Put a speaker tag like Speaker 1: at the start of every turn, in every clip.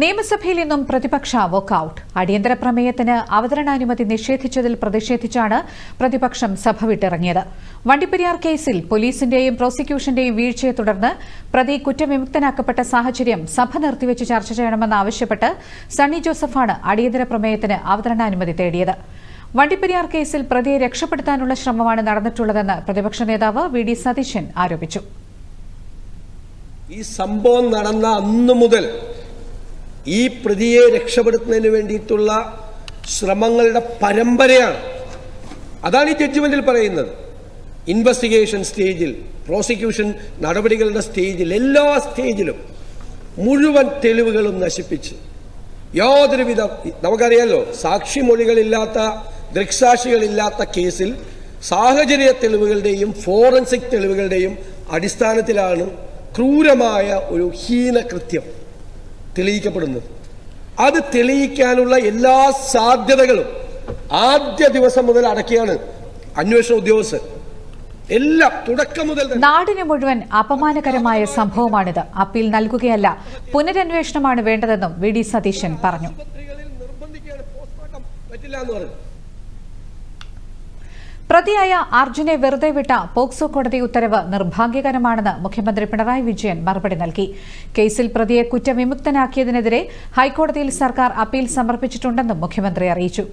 Speaker 1: നിയമസഭയിൽ നിന്നും പ്രതിപക്ഷ വോക്കൌട്ട് അടിയന്തര പ്രമേയത്തിന് അവതരണാനുമതി നിഷേധിച്ചതിൽ പ്രതിഷേധിച്ചാണ് പ്രതിപക്ഷം സഭ വിട്ടിറങ്ങിയത് വണ്ടിപ്പെരിയാർ കേസിൽ പോലീസിന്റെയും പ്രോസിക്യൂഷന്റെയും വീഴ്ചയെ തുടർന്ന് പ്രതി കുറ്റവിമുക്തനാക്കപ്പെട്ട സാഹചര്യം സഭ നിർത്തിവച്ച് ചർച്ച ചെയ്യണമെന്നാവശ്യപ്പെട്ട് സണ്ണി ജോസഫാണ് അടിയന്തര പ്രമേയത്തിന് അവതരണാനുമതി തേടിയത് വണ്ടിപ്പെരിയാർ കേസിൽ പ്രതിയെ രക്ഷപ്പെടുത്താനുള്ള ശ്രമമാണ് നടന്നിട്ടുള്ളതെന്ന് പ്രതിപക്ഷ നേതാവ് വി ഡി സതീശൻ ആരോപിച്ചു
Speaker 2: ഈ സംഭവം നടന്ന അന്നു മുതൽ ഈ പ്രതിയെ രക്ഷപ്പെടുത്തുന്നതിന് വേണ്ടിയിട്ടുള്ള ശ്രമങ്ങളുടെ പരമ്പരയാണ് അതാണ് ഈ ജഡ്ജ്മെന്റിൽ പറയുന്നത് ഇൻവെസ്റ്റിഗേഷൻ സ്റ്റേജിൽ പ്രോസിക്യൂഷൻ നടപടികളുടെ സ്റ്റേജിൽ എല്ലാ സ്റ്റേജിലും മുഴുവൻ തെളിവുകളും നശിപ്പിച്ച് യാതൊരുവിധ നമുക്കറിയാലോ സാക്ഷിമൊഴികളില്ലാത്ത ദൃക്സാക്ഷികളില്ലാത്ത കേസിൽ സാഹചര്യ തെളിവുകളുടെയും ഫോറൻസിക് തെളിവുകളുടെയും അടിസ്ഥാനത്തിലാണ് ക്രൂരമായ ഒരു ഹീനകൃത്യം തെളിയിക്കപ്പെടുന്നത് അത് തെളിയിക്കാനുള്ള എല്ലാ സാധ്യതകളും ആദ്യ ദിവസം മുതൽ അടക്കിയാണ് അന്വേഷണ ഉദ്യോഗസ്ഥർ എല്ലാം തുടക്കം മുതൽ
Speaker 1: നാടിന് മുഴുവൻ അപമാനകരമായ സംഭവമാണിത് അപ്പീൽ നൽകുകയല്ല പുനരന്വേഷണമാണ് വേണ്ടതെന്നും വി ഡി സതീശൻ പറഞ്ഞു പറ്റില്ല എന്ന് പറഞ്ഞു പ്രതിയായ അർജുനെ വെറുതെ വിട്ട പോക്സോ കോടതി ഉത്തരവ് നിർഭാഗ്യകരമാണെന്ന് മുഖ്യമന്ത്രി പിണറായി വിജയൻ മറുപടി നൽകി കേസിൽ പ്രതിയെ കുറ്റവിമുക്തനാക്കിയതിനെതിരെ ഹൈക്കോടതിയിൽ സർക്കാർ അപ്പീൽ സമർപ്പിച്ചിട്ടുണ്ടെന്നും മുഖ്യമന്ത്രി അറിയിച്ചു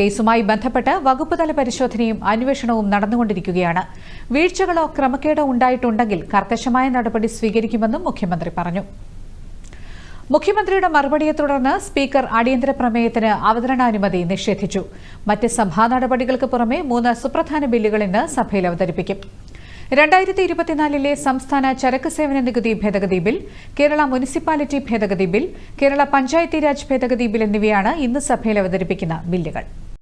Speaker 1: കേസുമായി ബന്ധപ്പെട്ട് വകുപ്പുതല പരിശോധനയും അന്വേഷണവും നടന്നുകൊണ്ടിരിക്കുകയാണ് വീഴ്ചകളോ ക്രമക്കേടോ ഉണ്ടായിട്ടുണ്ടെങ്കിൽ കർക്കശമായ നടപടി സ്വീകരിക്കുമെന്നും മുഖ്യമന്ത്രി പറഞ്ഞു മുഖ്യമന്ത്രിയുടെ മറുപടിയെ തുടർന്ന് സ്പീക്കർ അടിയന്തര പ്രമേയത്തിന് അവതരണാനുമതി നിഷേധിച്ചു മറ്റ് സഭാ നടപടികൾക്ക് പുറമെ മൂന്ന് സുപ്രധാന ബില്ലുകൾ ഇന്ന് സഭയിൽ അവതരിപ്പിക്കും രണ്ടായിരത്തി ഇരുപത്തിനാലിലെ സംസ്ഥാന ചരക്ക് സേവന നികുതി ഭേദഗതി ബിൽ കേരള മുനിസിപ്പാലിറ്റി ഭേദഗതി ബിൽ കേരള പഞ്ചായത്തീരാജ് ഭേദഗതി ബിൽ എന്നിവയാണ് ഇന്ന് സഭയിൽ അവതരിപ്പിക്കുന്ന ബില്ലുകൾ